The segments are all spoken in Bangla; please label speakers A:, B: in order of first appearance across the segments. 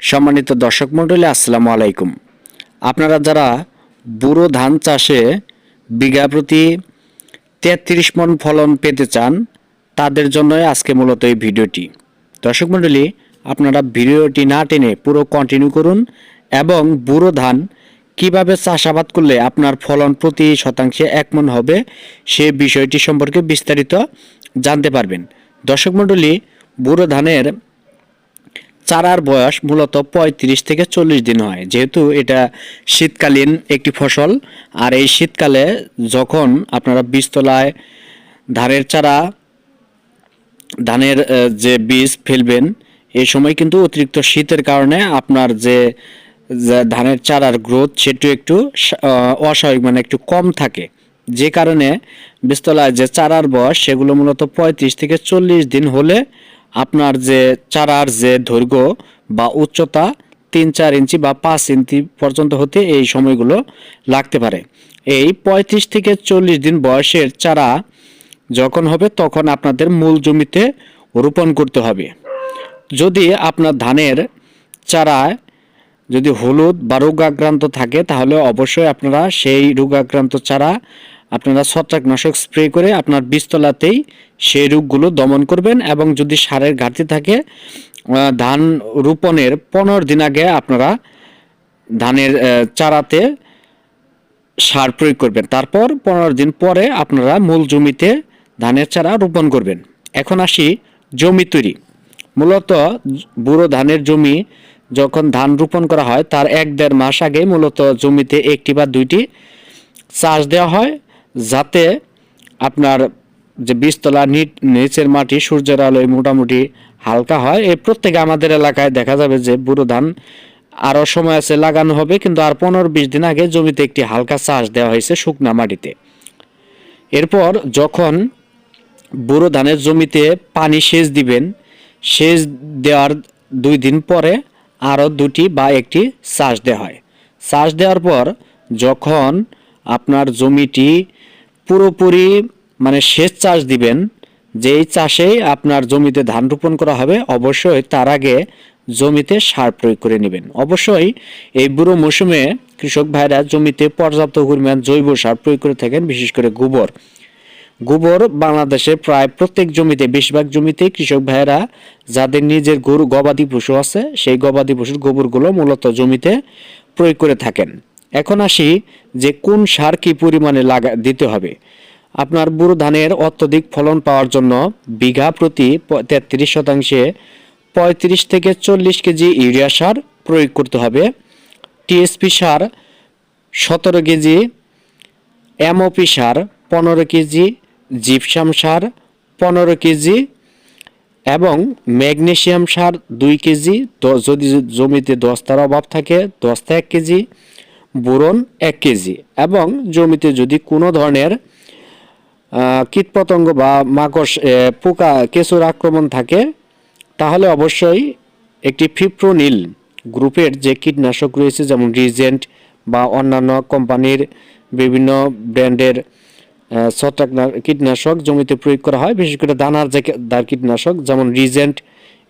A: সম্মানিত দর্শক মণ্ডলী, আসসালামু আলাইকুম। আপনারা যারা বুড়ো ধান চাষে বিঘা প্রতি তেত্রিশ মন ফলন পেতে চান, তাদের জন্যই আজকে মূলত এই ভিডিওটি। দর্শক মণ্ডলী, আপনারা ভিডিওটি না টেনে পুরো কন্টিনিউ করুন এবং বুড়ো ধান কীভাবে চাষাবাদ করলে আপনার ফলন প্রতি শতাংশে এক মন হবে, সে বিষয়টি সম্পর্কে বিস্তারিত জানতে পারবেন। দর্শক মণ্ডলী, বুড়ো ধানের চারার বয়স মূলত পঁয়ত্রিশ থেকে চল্লিশ দিন হয়। যেহেতু এটা শীতকালীন একটি ফসল, আর এই শীতকালে যখন আপনারা বীজতলায় ধানের চারা, ধানের যে বীজ ফেলবেন, এই সময় কিন্তু অতিরিক্ত শীতের কারণে আপনার যে ধানের চারার গ্রোথ সেটি একটু অস্বাভাবিক মানে একটু কম থাকে। যে কারণে বীজতলায় যে চারার বয়স, সেগুলো মূলত পঁয়ত্রিশ থেকে চল্লিশ দিন হলে আপনার যে চারার যে দৈর্ঘ্য বা উচ্চতা তিন চার ইঞ্চি বা পাঁচ ইঞ্চি পর্যন্ত হতে এই সময়গুলো লাগতে পারে। এই পঁয়ত্রিশ থেকে চল্লিশ দিন বয়সের চারা যখন হবে তখন আপনাদের মূল জমিতে রোপণ করতে হবে। যদি আপনার ধানের চারায় যদি হলুদ বা রোগাক্রান্ত থাকে তাহলে অবশ্যই আপনারা সেই রোগাক্রান্ত চারা আপনারা ছত্রাকনাশক স্প্রে করে আপনার বীজতলাতেই সেই রোগগুলো দমন করবেন এবং যদি সারের ঘাটতি থাকে ধান রোপণের পনেরো দিন আগে আপনারা ধানের চারাতে সার প্রয়োগ করবেন। তারপর পনেরো দিন পরে আপনারা মূল জমিতে ধানের চারা রোপণ করবেন। এখন আসি জমি তৈরি। মূলত বুড়ো ধানের জমি যখন ধান রোপণ করা হয়, তার এক দেড় মাস আগে মূলত জমিতে একটি বা দুইটি চাষ দেওয়া হয়। যাতে আপনার যে বীজতলা নিট নিচের মাটি, সূর্যের আলোয় মোটামুটি হালকা হয়। এই প্রত্যেকে আমাদের এলাকায় দেখা যাবে যে বুড়ো ধান আরও সময় আছে লাগানো হবে, কিন্তু আর পনেরো বিশ দিন আগে জমিতে একটি হালকা চাষ দেওয়া হয়েছে শুকনা মাটিতে। এরপর যখন বুড়ো ধানের জমিতে পানি সেচ দিবেন, সেচ দেওয়ার দুই দিন পরে আরও দুটি বা একটি চাষ দেওয়া হয়। চাষ দেওয়ার পর যখন আপনার জমিটি পুরোপুরি মানে সেচ চাষ দিবেন, যেই চাষে আপনার জমিতে ধান রোপণ করা হবে, অবশ্যই তার আগে জমিতে সার প্রয়োগ করে নেবেন। অবশ্যই এই বুড়ো মৌসুমে কৃষক ভাইরা জমিতে পর্যাপ্ত পরিমাণ জৈব সার প্রয়োগ করে থাকেন, বিশেষ করে গোবর। গোবর বাংলাদেশে প্রায় প্রত্যেক জমিতে, বেশিরভাগ জমিতে কৃষক ভাইয়েরা যাদের নিজের গরু গবাদি পশু আছে, সেই গবাদি পশুর গোবরগুলো মূলত জমিতে প্রয়োগ করে থাকেন। এখন আসি যে কোন সার কি পরিমাণে লাগা দিতে হবে। আপনার বুড়ো ধানের অত্যধিক ফলন পাওয়ার জন্য বিঘা প্রতি তেত্রিশ শতাংশে পঁয়ত্রিশ থেকে চল্লিশ কেজি ইউরিয়া সার প্রয়োগ করতে হবে। টিএসপি সার সতেরো কেজি, এমওপি সার পনেরো কেজি, জিপসাম সার পনেরো কেজি এবং ম্যাগনেশিয়াম সার দুই কেজি। যদি জমিতে দস্তার অভাব থাকে, দস্তা এক কেজি। বোরন এক কেজি এবং জমিতে যদি কোনো ধরনের কীটপতঙ্গ বা আহ, পোকা কেঁচুর আক্রমণ থাকে তাহলে অবশ্যই একটি ফিপ্রোনিল গ্রুপের যে কীটনাশক রয়েছে যেমন রিজেন্ট বা অন্যান্য কোম্পানির বিভিন্ন ব্র্যান্ডের ছত্রাক কীটনাশক জমিতে প্রয়োগ করা হয়। বিশেষ করে দানার যে দার কীটনাশক যেমন রিজেন্ট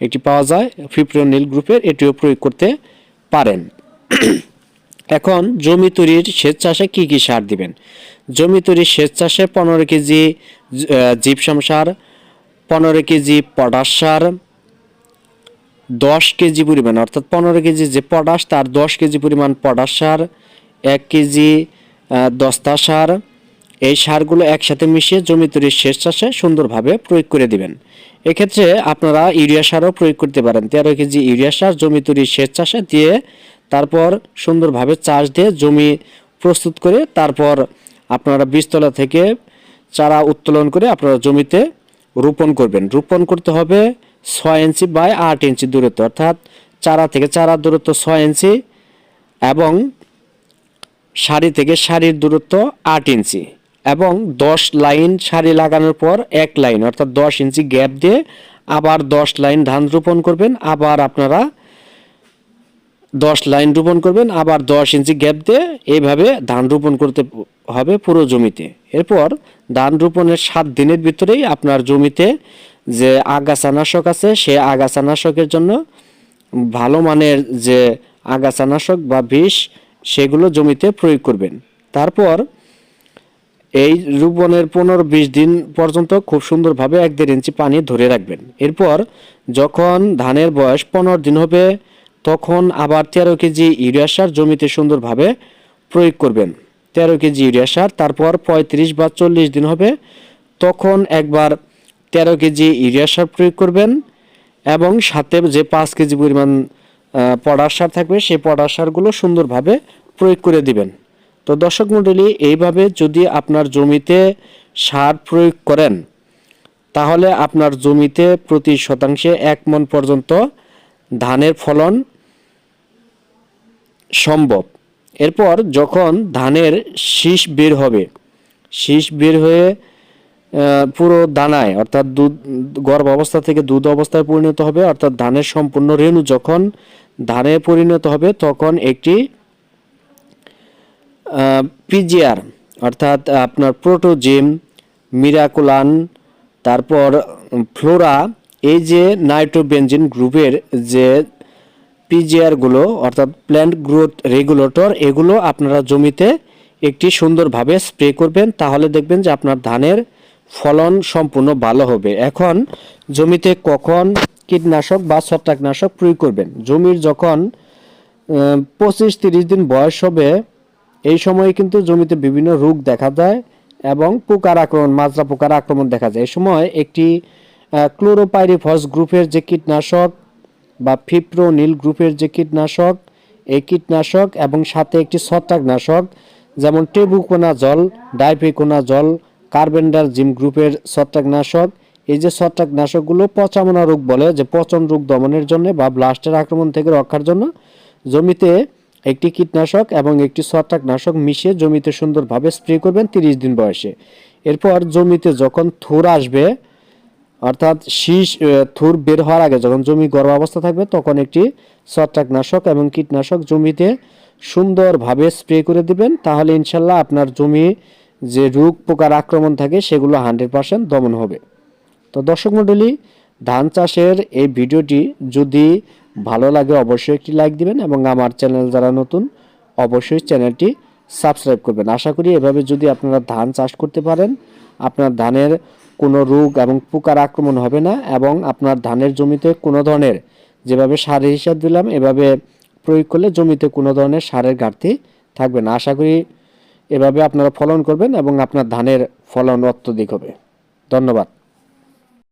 A: একটি পাওয়া যায় ফিপ্রোনিল গ্রুপের এটিও প্রয়োগ করতে পারেন। এখন জমি তৈরির সেচ চাষে কী কি সার দিবেন? জমি তৈরির সেচ চাষে পনেরো কেজি জিপসাম সার, পনেরো কেজি পটাশ সার, দশ কেজি পরিমাণ, অর্থাৎ পনেরো কেজি যে পটাশ, তার দশ কেজি পরিমাণ পটাশ সার, এক কেজি দস্তা সার, এই সারগুলো একসাথে মিশিয়ে জমি তৈরির শেষ চাষে সুন্দরভাবে প্রয়োগ করে দিবেন। এক্ষেত্রে আপনারা ইউরিয়া সারও প্রয়োগ করতে পারেন। তেরো কেজি ইউরিয়া সার জমি তৈরির শেষ চাষে দিয়ে তারপর সুন্দরভাবে চাষ দিয়ে জমি প্রস্তুত করে তারপর আপনারা বীজতলা থেকে চারা উত্তোলন করে আপনারা জমিতে রোপণ করবেন। রোপণ করতে হবে ছয় ইঞ্চি বাই আট ইঞ্চি দূরত্ব, অর্থাৎ চারা থেকে চারা দূরত্ব ছয় ইঞ্চি এবং সারি থেকে সারির দূরত্ব আট ইঞ্চি এবং দশ লাইন সারি লাগানোর পর এক লাইন, অর্থাৎ দশ ইঞ্চি গ্যাপ দিয়ে আবার দশ লাইন ধান রোপণ করবেন। আবার আপনারা দশ লাইন রোপণ করবেন, আবার দশ ইঞ্চি গ্যাপ দিয়ে এইভাবে ধান রোপণ করতে হবে পুরো জমিতে। এরপর ধান রোপণের সাত দিনের ভিতরেই আপনার জমিতে যে আগাছানাশক আছে, সে আগাছানাশকের জন্য ভালো মানের যে আগাছানাশক বা বিষ, সেগুলো জমিতে প্রয়োগ করবেন। তারপর এই রোপণের পনেরো বিশ দিন পর্যন্ত খুব সুন্দরভাবে এক দেড় ইঞ্চি পানি ধরে রাখবেন। এরপর যখন ধানের বয়স পনেরো দিন হবে তখন আবার তেরো কেজি ইউরিয়া সার জমিতে সুন্দরভাবে প্রয়োগ করবেন। তেরো কেজি ইউরিয়া সার, তারপর পঁয়ত্রিশ বা চল্লিশ দিন হবে। তখন একবার তেরো কেজি ইউরিয়া সার প্রয়োগ করবেন এবং সাথে যে পাঁচ কেজি পরিমাণ পটাশ সার থাকবে সেই পটাশ সারগুলো সুন্দরভাবে প্রয়োগ করে দিবেন। তো দর্শক মণ্ডলী, এইভাবে যদি আপনার জমিতে সার প্রয়োগ করেন, তাহলে আপনার জমিতে প্রতি শতাংশে এক মন পর্যন্ত ধানের ফলন সম্ভব। এরপর যখন ধানের শীষ বের হবে, শীষ বের হয়ে পুরো দানায়, অর্থাৎ দুধ, গর্ভ অবস্থা থেকে দুধ অবস্থায় পরিণত হবে, অর্থাৎ ধানের সম্পূর্ণ রেণু যখন ধানে পরিণত হবে, তখন একটি পিজিআর, অর্থাৎ আপনার প্রোটোজিম, মিরাকুলান, তারপর ফ্লোরা এই যে নাইট্রোবেনজিন গ্রুপের যে পিজিআরগুলো অর্থাৎ প্ল্যান্ট গ্রোথ রেগুলেটর এগুলো আপনারা জমিতে একটি সুন্দরভাবে স্প্রে করবেন, তাহলে দেখবেন যে আপনার ধানের ফলন সম্পূর্ণ ভালো হবে। এখন জমিতে কখন কীটনাশক বা ছত্রাকনাশক প্রয়োগ করবেন? জমির যখন পঁচিশ তিরিশ দিন বয়স হবে, এই সময়ে কিন্তু জমিতে বিভিন্ন রোগ দেখা যায় এবং পোকার আক্রমণ, মাজরা পোকার আক্রমণ দেখা যায়। এই সময় একটি ক্লোরোপাইরিফস গ্রুপের যে কীটনাশক বা ফিপ্রোনিল গ্রুপের যে কীটনাশক, এই কীটনাশক এবং সাথে একটি ছত্রাকনাশক, যেমন টেবুকোনা জল ডাইপিকোনা জল কার্বেন্ডার জিম গ্রুপের ছত্রাকনাশক, এই যে ছত্রাকনাশকগুলো পচামনা রোগ বলে, যে পচন রোগ দমনের জন্য বা ব্লাস্টের আক্রমণ থেকে রক্ষার জন্য জমিতে একটি কীটনাশক এবং একটি ছত্রাকনাশক মিশিয়ে জমিতে সুন্দরভাবে স্প্রে করবেন তিরিশ দিন বয়সে। এরপর জমিতে যখন থুর আসবে অর্থাৎ শীষ থুর বের হওয়ার আগে যখন জমি গর্ভাবস্থা থাকবে, তখন একটি ছত্রাকনাশক এবং কীটনাশক জমিতে সুন্দরভাবে স্প্রে করে দিবেন। তাহলে ইনশাল্লাহ আপনার জমি যে রোগ পোকার আক্রমণ থাকে, সেগুলো হান্ড্রেড পার্সেন্ট দমন হবে। তো দর্শক মণ্ডলী, ধান চাষের এই ভিডিওটি যদি ভালো লাগে, অবশ্যই একটি লাইক দিবেন এবং আমার চ্যানেল যারা নতুন, অবশ্যই চ্যানেলটি সাবস্ক্রাইব করবেন। আশা করি এভাবে যদি আপনারা ধান চাষ করতে পারেন, আপনার ধানের কোনো রোগ এবং পোকার আক্রমণ হবে না এবং আপনার ধানের জমিতে কোনো ধরনের যেভাবে সার হিসাব দিলাম, এভাবে প্রয়োগ করলে জমিতে কোনো ধরনের সারের ঘাটতি থাকবে না। আশা করি এভাবে আপনারা ফলন করবেন এবং আপনার ধানের ফলন অত্যধিক হবে। ধন্যবাদ।